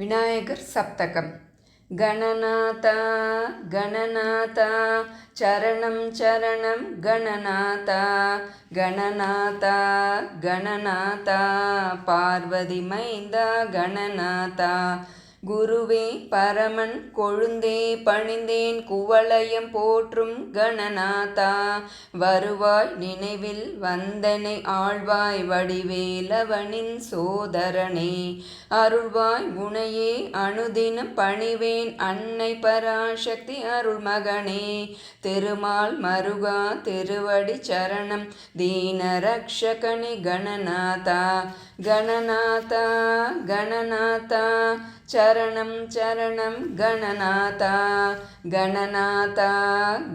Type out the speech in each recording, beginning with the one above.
விநாயகர் சப்தகம். கணநாதா கணநாதா சரணம் சரணம் கணநாதா கணநாதா கணநாதா பார்வதி மைந்தா கணநாதா குருவே பரமன் கொழுந்தே பணிந்தேன் குவளையம் போற்றும் கணநாதா. வருவாய் நினைவில் வந்தனை ஆழ்வாய் வடிவேலவனின் சோதரனே. அருள்வாய் உனையே அணுதினம் பணிவேன் அன்னை பராசக்தி அருள்மகனே. திருமால் மருகா திருவடி சரணம் தீனரக்ஷகணி கணநாதா. கணநாதா கணநாதா चरणं चरणं गणनाता गणनाता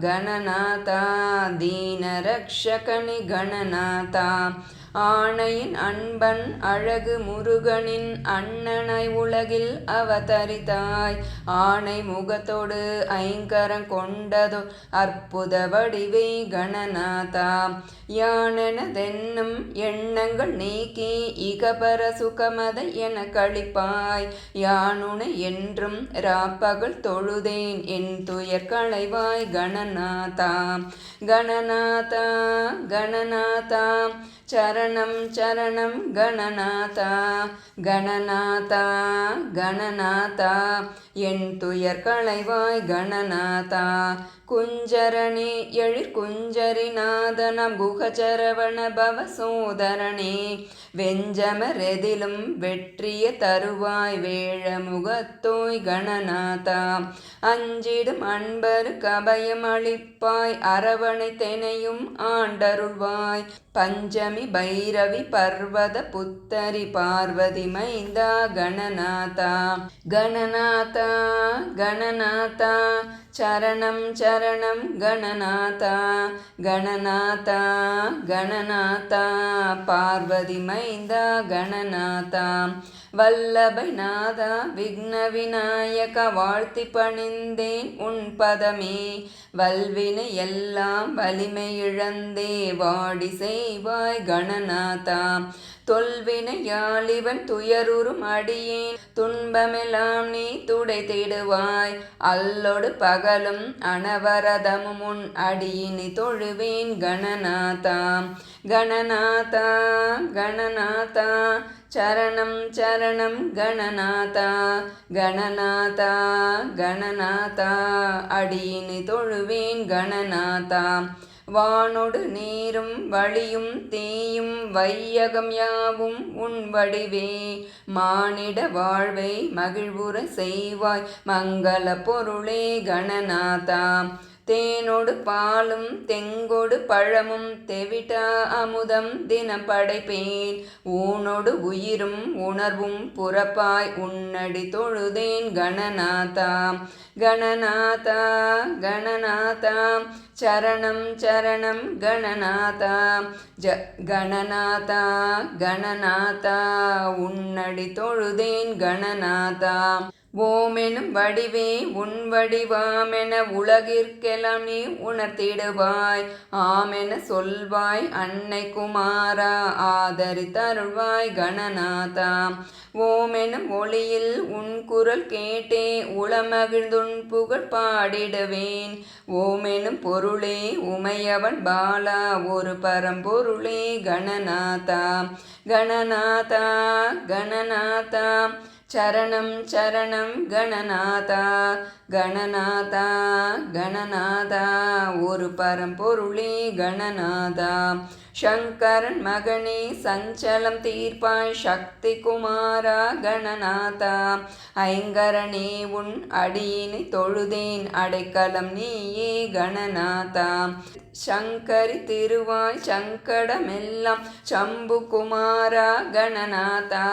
गणनाता दीनरक्षकणि गणनाता ஆணையின் அன்பன் அழகு முருகனின் அண்ணனை உலகில் அவதரித்தாய். ஆணை முகத்தோடு ஐங்கரம் கொண்டதோ அற்புத வடிவே கணநாதா யானெனதென்னும் எண்ணங்கள் நீக்கி இகபர சுகமத என கழிப்பாய். யானுனை என்றும் ராப்பகல் தொழுதேன் என் துயர் களைவாய் கணநாதா கணநாதா கணநாதா சரணம் சரணம் கணநாதா கணநாதா கணநாதா. என் துயர் களைவாய் கணநாதா குஞ்சரணே எழிற் குஞ்சரிநாதனம் குகச்சரவண பவ சோதரனே வெஞ்சமரெதிலும் வெற்றிய தருவாய் வேழ முகத்தோய் கணநாதா. அஞ்சிடும் அன்பர் கபயம் அளிப்பாய் அரவணை தெனையும் ஆண்டருள்வாய். பஞ்சமி பைரவி பர்வத புத்தரி பார்வதி மைந்தா கணநாதா. கணநாதா கணநாதா. சரணம் சரணம் கணநாதா கணநாதா கணநாதா பார்வதி மைந்தா கணநாதா வல்லபைநாதா விக்ன விநாயக வாழ்த்தி பணிந்தேன் உன் பதமே வல்வினை எல்லாம் வலிமை இழந்தே வாடி செய்வாய் கணநாதா. தொல்வினையாளிவன் துயருறும் அடியேன். துன்பமெல்லாம் நீ துடை தேடுவாய். அல்லொடு பகலும் அனவரதமும் உன் அடியினி தொழுவேன் கணநாதா கணநாதா கணநாதா சரணம் சரணம் கணநாதா. கணநாதா கணநாதா அடியினி தொழுவேன் கணநாதா. வானொடு நீரும் வழியும் தீயும் வையகம் யாவும் உன் வடிவே. மானிட வாழ்வை மகிழ்வுற செய்வாய் மங்கள பொருளே கணநாதா. தேனோடு பாலும் தெங்கோடு பழமும் தெவிட்டா அமுதம் தினம் படைப்பேன். ஊனோடு உயிரும் உணர்வும் புறப்பாய் உன்னடி தொழுதேன் கணநாதா. கணநாதா கணநாதா சரணம் சரணம் கணநாதா. ஜ கணநாதா கணநாதா உன்னடி தொழுதேன் கணநாதா. ஓமெனும் வடிவே உன் வடிவாமென உலகிற்கெல்லாம் நீ உணர்த்திடுவாய். ஆமென சொல்வாய் அன்னை குமாரா ஆதரித்தருள்வாய் கணநாதா. ஓமெனும் ஒளியில் உன் குரல் கேட்டே உளமகிழ்ந்துன் புகழ் பாடிடுவேன். ஓமெனும் பொருளே உமையவன் பாலா ஒரு பரம்பொருளே கணநாதா. கணநாதா கணநாதா. சரணம் சரணம் கணநாதா கணநாதா கணநாதா. ஒரு பரம்பொருளே கணநாதா. சங்கரன் மகனே சஞ்சலம் தீர்ப்பாய் சக்தி குமாரா கணநாதா. ஐங்கரனே உன் அடியினை தொழுதேன் அடைக்கலம் நீயே கணநாதா. சங்கரி திருவாய் சங்கடமெல்லாம் சம்பு குமாரா கணநாதா.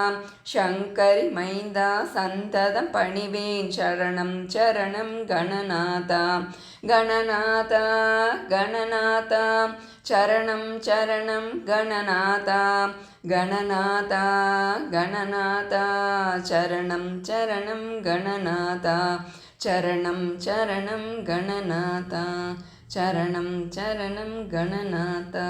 சங்கரி மைந்தா சந்ததம் பணிவேன் சரணம் சரணம் கணநாதா. கணநாதா கணநாதா சரணம் சரணம் கணநாதா கணநாதா கணநாதா சரணம் சரணம் கணநாதா சரணம் சரணம் கணநாதா சரணம் சரணம் கணநாதா